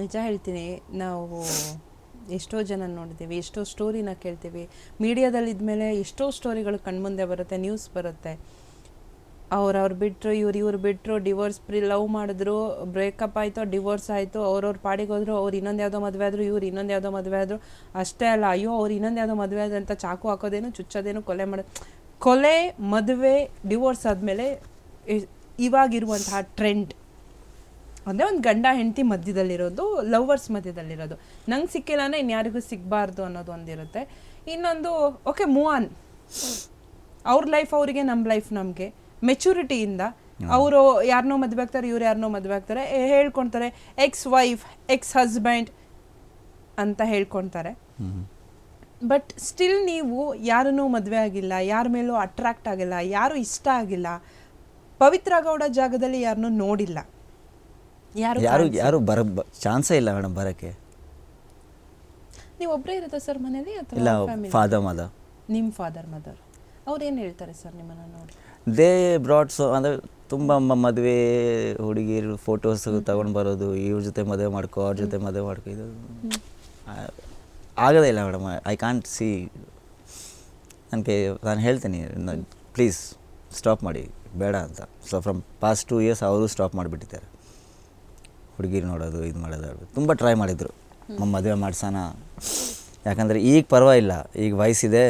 ನಿಜ ಹೇಳ್ತೀನಿ, ನಾವು ಎಷ್ಟೋ ಜನ ನೋಡಿದ್ದೀವಿ, ಎಷ್ಟೋ ಸ್ಟೋರಿನ ಕೇಳ್ತೀವಿ. ಮೀಡಿಯಾದಲ್ಲಿದ್ಮೇಲೆ ಎಷ್ಟೋ ಸ್ಟೋರಿಗಳು ಕಣ್ಮುಂದೆ ಬರುತ್ತೆ ನ್ಯೂಸ್ ಬರುತ್ತೆ. ಅವ್ರು ಅವ್ರು ಬಿಟ್ಟರು ಇವ್ರು ಇವ್ರು ಬಿಟ್ಟರು ಡಿವೋರ್ಸ್ ಪ್ರಿ ಲವ್ ಮಾಡಿದ್ರು ಬ್ರೇಕಪ್ ಆಯಿತು ಡಿವೋರ್ಸ್ ಆಯಿತು ಅವ್ರವ್ರ ಪಾಡಿಗೆ ಹೋದ್ರು, ಅವ್ರು ಇನ್ನೊಂದು ಯಾವುದೋ ಮದುವೆ ಆದರು, ಇವ್ರು ಇನ್ನೊಂದು ಯಾವುದೋ ಮದುವೆ ಆದರು. ಅಷ್ಟೇ ಅಲ್ಲ, ಅಯ್ಯೋ, ಅವ್ರು ಇನ್ನೊಂದು ಯಾವುದೋ ಮದುವೆ ಆದ್ರೆ ಚಾಕು ಹಾಕೋದೇನು, ಚುಚ್ಚೋದೇನು, ಕೊಲೆ ಮಾಡೋದು ಕೊಲೆ, ಮದುವೆ ಡಿವೋರ್ಸ್ ಆದಮೇಲೆ ಇವಾಗಿರುವಂತಹ ಟ್ರೆಂಡ್ ಅಂದರೆ ಒಂದು ಗಂಡ ಹೆಂಡತಿ ಮಧ್ಯದಲ್ಲಿರೋದು ಲವರ್ಸ್ ಮಧ್ಯದಲ್ಲಿರೋದು. ನಂಗೆ ಸಿಕ್ಕಿಲ್ಲ ಅಂದರೆ ಇನ್ಯಾರಿಗೂ ಸಿಗಬಾರ್ದು ಅನ್ನೋದು ಒಂದಿರುತ್ತೆ ಇನ್ನೊಂದು ಓಕೆ ಮೂವ್ ಆನ್ ಅವ್ರ ಲೈಫ್ ಅವರಿಗೆ ನಮ್ಮ ಲೈಫ್ ನಮಗೆ. ಮೆಚುರಿಟಿಯಿಂದ ಅವರು ಯಾರನ್ನೋ ಮದುವೆ ಆಗ್ತಾರೆ ಇವ್ರು ಯಾರನ್ನೋ ಮದುವೆ ಆಗ್ತಾರೆ ಹೇಳ್ಕೊಳ್ತಾರೆ ಎಕ್ಸ್ ವೈಫ್ ಎಕ್ಸ್ ಹಸ್ಬೆಂಡ್ ಅಂತ ಹೇಳ್ಕೊಳ್ತಾರೆ. ಬಟ್ ಸ್ಟಿಲ್ ನೀವು ಯಾರನ್ನೂ ಮದುವೆ ಆಗಿಲ್ಲ ಯಾರ ಮೇಲೂ ಅಟ್ರಾಕ್ಟ್ ಆಗಿಲ್ಲ ಯಾರು ಇಷ್ಟ ಆಗಿಲ್ಲ ಪವಿತ್ರ ಗೌಡ ಜಾಗದಲ್ಲಿ ಯಾರನ್ನೂ ನೋಡಿಲ್ಲ. ಯಾರು ಯಾರು ಬರ ಚಾನ್ಸೇ ಇಲ್ಲ ಮೇಡಮ್ ಬರೋಕ್ಕೆ. ನೀವು ಒಬ್ಬರೇ ಇರುತ್ತಾ ಸರ್ ಮನೇಲಿ ಇಲ್ಲ ಫಾದರ್ ಮದರ್ ನಿಮ್ಮ ಫಾದರ್ ಮದರ್ ಅವ್ರು ಏನು ಹೇಳ್ತಾರೆ ಸರ್ ನಿಮ್ಮನ್ನ ನೋಡಿ? ದೇ ಬ್ರಾಡ್ ಸೊ ಅಂದರೆ ತುಂಬ ಮದುವೆ ಹುಡುಗಿರು ಫೋಟೋಸ್ ತಗೊಂಡು ಬರೋದು ಇವ್ರ ಜೊತೆ ಮದುವೆ ಮಾಡ್ಕೋ ಅವ್ರ ಜೊತೆ ಮದುವೆ ಮಾಡ್ಕೋ ಇದು ಆಗೋದೇ ಇಲ್ಲ ಮೇಡಮ್ ಐ ಕಾಂಟ್ ಸಿ ನನಗೆ ನಾನು ಹೇಳ್ತೀನಿ ಪ್ಲೀಸ್ ಸ್ಟಾಪ್ ಮಾಡಿ ಬೇಡ ಅಂತ. So from past two years ಅವರು ಸ್ಟಾಪ್ ಮಾಡಿಬಿಟ್ಟಿದ್ದಾರೆ. ಹುಡುಗಿರು ನೋಡೋದು, ಇದು ಮಾಡೋದು ತುಂಬ ಟ್ರೈ ಮಾಡಿದರು. ಮದುವೆ ಮಾಡ್ಸೋಣ. ಯಾಕಂದರೆ ಈಗ ಪರವಾಗಿಲ್ಲ, ಈಗ ವಯಸ್ಸಿದೆ,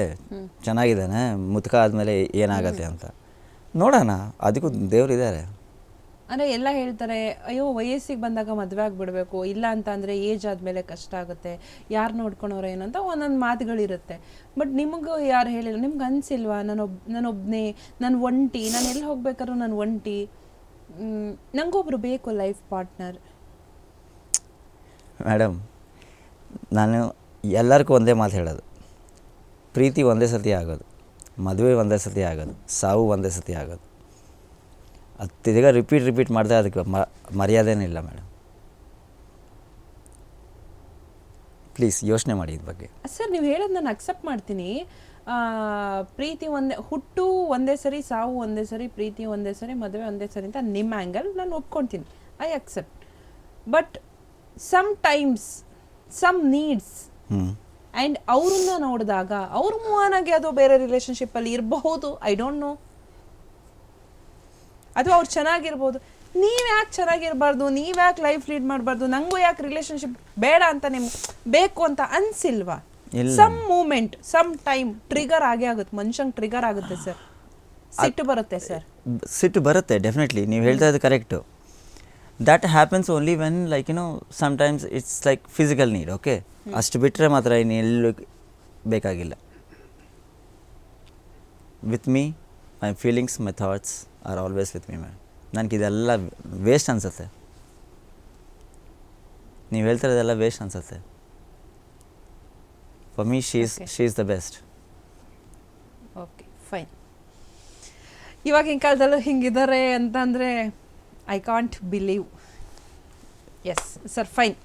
ಚೆನ್ನಾಗಿದ್ದಾನೆ, ಮುತ್ಕ ಆದಮೇಲೆ ಏನಾಗತ್ತೆ ಅಂತ. ನೋಡೋಣ, ಅದಕ್ಕೂ ದೇವ್ರಿದ್ದಾರೆ. ಅಂದರೆ ಎಲ್ಲ ಹೇಳ್ತಾರೆ, ಅಯ್ಯೋ, ವಯಸ್ಸಿಗೆ ಬಂದಾಗ ಮದುವೆ ಆಗಿಬಿಡ್ಬೇಕು, ಇಲ್ಲ ಅಂತ ಅಂದರೆ ಏಜ್ ಆದಮೇಲೆ ಕಷ್ಟ ಆಗುತ್ತೆ, ಯಾರು ನೋಡ್ಕೊಳೋರು ಏನಂತ ಒಂದೊಂದು ಮಾತುಗಳಿರುತ್ತೆ. ಬಟ್ ನಿಮಗೂ ಯಾರು ಹೇಳಿಲ್ಲ, ನಿಮ್ಗೆ ಅನಿಸಿಲ್ವಾ, ನಾನೊಬ್ ನಾನೊಬ್ಬನೇ ನಾನು ಒಂಟಿ, ನಾನು ಎಲ್ಲಿ ಹೋಗ್ಬೇಕಾದ್ರೂ ನಾನು ಒಂಟಿ? ನನಗೊಬ್ರು ನಂಗೊಬ್ರು ಬೇಕು ಲೈಫ್ ಪಾರ್ಟ್ನರ್ ಮೇಡಮ್, ನಾನು ಎಲ್ಲರಿಗೂ ಒಂದೇ ಮಾತು ಹೇಳೋದು. ಪ್ರೀತಿ ಒಂದೇ ಸತಿ ಆಗೋದು, ಮದುವೆ ಒಂದೇ ಸತಿ ಆಗೋದು, ಸಾವು ಒಂದೇ ಸತಿ ಆಗೋದು. ಅದು ತಿರ್ಗಾ ರಿಪೀಟ್ ರಿಪೀಟ್ ಮಾಡಿದೆ ಅದಕ್ಕೆ ಮ, ಮರ್ಯಾದೆನೇ ಇಲ್ಲ ಮೇಡಮ್. ಪ್ಲೀಸ್ ಯೋಚನೆ ಮಾಡಿ ಇದ್ರ ಬಗ್ಗೆ. ಸರ್, ನೀವು ಹೇಳೋದು ನಾನು ಅಕ್ಸೆಪ್ಟ್ ಮಾಡ್ತೀನಿ. ಪ್ರೀತಿ ಒಂದೇ, ಹುಟ್ಟು ಒಂದೇ ಸರಿ, ಸಾವು ಒಂದೇ ಸರಿ, ಪ್ರೀತಿ ಒಂದೇ ಸರಿ, ಮದುವೆ ಒಂದೇ ಸರಿ ಅಂತ ನಿಮ್ಮ ಆ್ಯಂಗಲ್ ನಾನು ಒಪ್ಕೊಳ್ತೀನಿ I accept but sometimes some needs and ಅವ್ರನ್ನ ನೋಡಿದಾಗ ಅವ್ರ ಮೂವನಾಗಿ ಅದು ಬೇರೆ ರಿಲೇಷನ್ಶಿಪ್ಪಲ್ಲಿ ಇರಬಹುದು ಐ ಡೋಂಟ್ ನೋ ಅಥವಾ ಅವ್ರು ಚೆನ್ನಾಗಿರ್ಬೋದು. ನೀವು ಯಾಕೆ ಚೆನ್ನಾಗಿರ್ಬಾರ್ದು? ನೀವು ಯಾಕೆ ಲೈಫ್ ಲೀಡ್ ಮಾಡಬಾರ್ದು? ನಂಗೂ ಯಾಕೆ ರಿಲೇಷನ್ಶಿಪ್ ಬೇಡ ಅಂತ ನಿಮ್ಗೆ ಬೇಕು ಅಂತ ಅನ್ಸಿಲ್ವಾ? Some moment some time trigger ಆಗೇ ಆಗುತ್ತೆ. ಮನುಷ್ಯಂಗೆ ಟ್ರಿಗರ್ ಆಗುತ್ತೆ ಸರ್ ಸಿಟ್ಟು ಬರುತ್ತೆ ಸರ್ ಸಿಟ್ಟು ಬರುತ್ತೆ ಡೆಫಿನೆಟ್ಲಿ ನೀವು ಹೇಳ್ತಾ ಇರೋದು correct that happens only when like you know sometimes it's like physical need okay ಅಷ್ಟು ಬಿಟ್ಟರೆ ಮಾತ್ರ ಇನ್ನು ಎಲ್ಲೂ ಬೇಕಾಗಿಲ್ಲ. With me my feelings my thoughts are always with me ma'am ನನಗೆ ಇದೆಲ್ಲ ವೇಸ್ಟ್ ಅನಿಸುತ್ತೆ. ನೀವು ಹೇಳ್ತಿರೋದೆಲ್ಲ ವೇಸ್ಟ್ ಅನಿಸುತ್ತೆ. For me she's she is the best okay fine ಇವಾಗಿನ ಕಾಲದಲ್ಲೂ ಹಿಂಗಿದ್ದಾರೆ ಅಂತಂದರೆ I can't believe yes sir fine